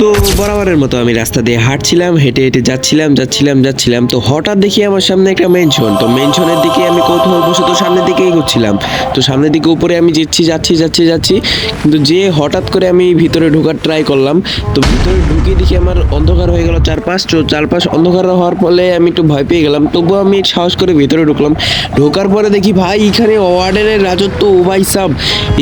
তো বরাবরের মতো আমি রাস্তা দিয়ে হাঁটছিলাম, হেঁটে হেঁটে যাচ্ছিলাম যাচ্ছিলাম যাচ্ছিলাম। তো হঠাৎ দেখি আমার সামনে একটা মেনশন তো মেনশনের দিকে আমি কৌতূহলবশত সামনের দিকে এগোচ্ছিলাম। তো সামনের দিকে উপরে আমি যাচ্ছি যাচ্ছি যাচ্ছি যাচ্ছি। কিন্তু যে হঠাৎ করে আমি ভিতরে ঢোকার ট্রাই করলাম, তো ভিতরে ঢুকে দেখি আমার অন্ধকার হয়ে গেল চারপাশ। তো চারপাশ অন্ধকার হওয়ার ফলে আমি একটু ভয় পেয়ে গেলাম। তবুও আমি সাহস করে ভিতরে ঢুকলাম। ঢোকার পরে দেখি, ভাই, এখানে ওয়ার্ডেনের রাজত্ব, ও ভাই সাব।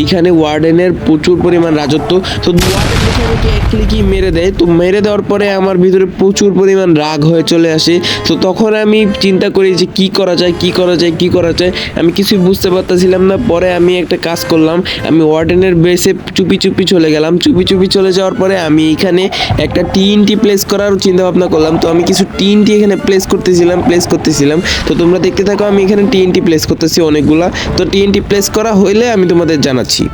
এখানে ওয়ার্ডেনের প্রচুর পরিমাণ রাজত্ব। তো ওয়ার্ডেন দেখে এক ক্লিকই মেরে দেয়। তো মেরে দেওয়ার পরে আমার ভিতরে প্রচুর পরিমাণ রাগ হয়ে চলে আসে। তো তখন আমি চিন্তা করি যে কি করা যায়, কি করা যায়, কি করা যায়। আমি কিছুই বুঝতে পারতেছিলাম না। পরে আমি একটা কাজ করলাম। আমি ওয়ার্ডেনের বেসে চুপি চুপি চলে গেলাম। চুপি চুপি চলে যাওয়ার পরে আমি এখানে একটা টিনটি প্লেস করার চিন্তা ভাবনা করলাম। তো আমি কিছু টিনটি এখানে প্লেস করতেছিলাম প্লেস করতেছিলাম। তো তোমরা দেখতে থাকো, আমি এখানে টিএনটি প্লেস করতেছি অনেকগুলা। তো টিএনটি প্লেস করা হইলে আমি তোমাদের জানাচ্ছি।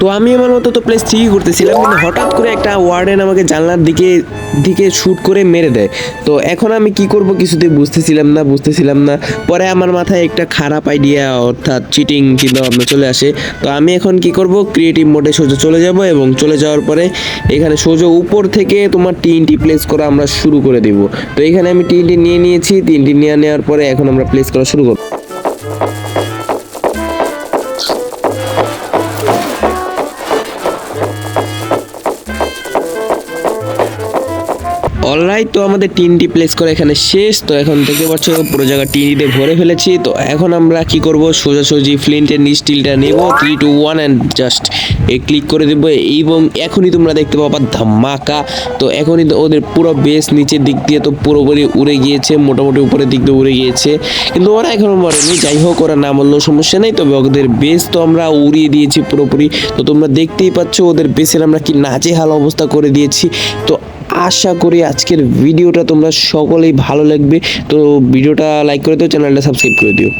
তো আমি আমার মতো তো প্লেস ঠিকই করতেছিলাম কিন্তু হঠাৎ করে একটা ওয়ার্ডেন আমাকে জানলার দিকে দিকে শ্যুট করে মেরে দেয়। তো এখন আমি কি করব কিছুতেই বুঝতেছিলাম না বুঝতেছিলাম না। পরে আমার মাথায় একটা খারাপ আইডিয়া অর্থাৎ চিটিং চিন্তা ভাবনা চলে আসে। তো আমি এখন কি করব ক্রিয়েটিভ মোডে সোজা চলে যাব এবং চলে যাওয়ার পরে এখানে সোজা উপর থেকে তোমার টিনটি প্লেস করা আমরা শুরু করে দেব। তো এখানে আমি টিনটি নিয়ে নিয়েছি, তিনটি নিয়ে নেওয়ার পরে এখন আমরা প্লেস করা শুরু করব। অলরাইট তো আমাদের টিনটি প্লেস করে এখানে শেষ। তো এখন দেখতে পাচ্ছ, পুরো জায়গা টিনিতে ভরে ফেলেছি। তো এখন আমরা কি করব? সোজাসুজি ফ্লিন্টের স্টিলটা নেব। Three two one and just a click করে দেবো। এবং এখনই তোমরা দেখতে পাবা ধামাকা। তো এখনই ওদের পুরো বেস নিচের দিক দিয়ে তো পুরোপুরি উড়ে গিয়েছে। মোটামুটি উপরের দিক দিয়ে উড়ে গিয়েছে। কিন্তু ওরা এখনও মরেনি। যাই হোক, ওরা না বললেও সমস্যা নেই। তবে ওদের বেস তো আমরা উড়িয়ে দিয়েছি পুরোপুরি। তো তোমরা দেখতেই পাচ্ছ, ওদের বেসের আমরা কি নাচে হাল অবস্থা করে দিয়েছি। তো আশা করি আজকের ভিডিওটা তোমরা সকলেই ভালো লাগবে। তো ভিডিওটা লাইক করে দিও চ্যানেলটা সাবস্ক্রাইব করে দিও।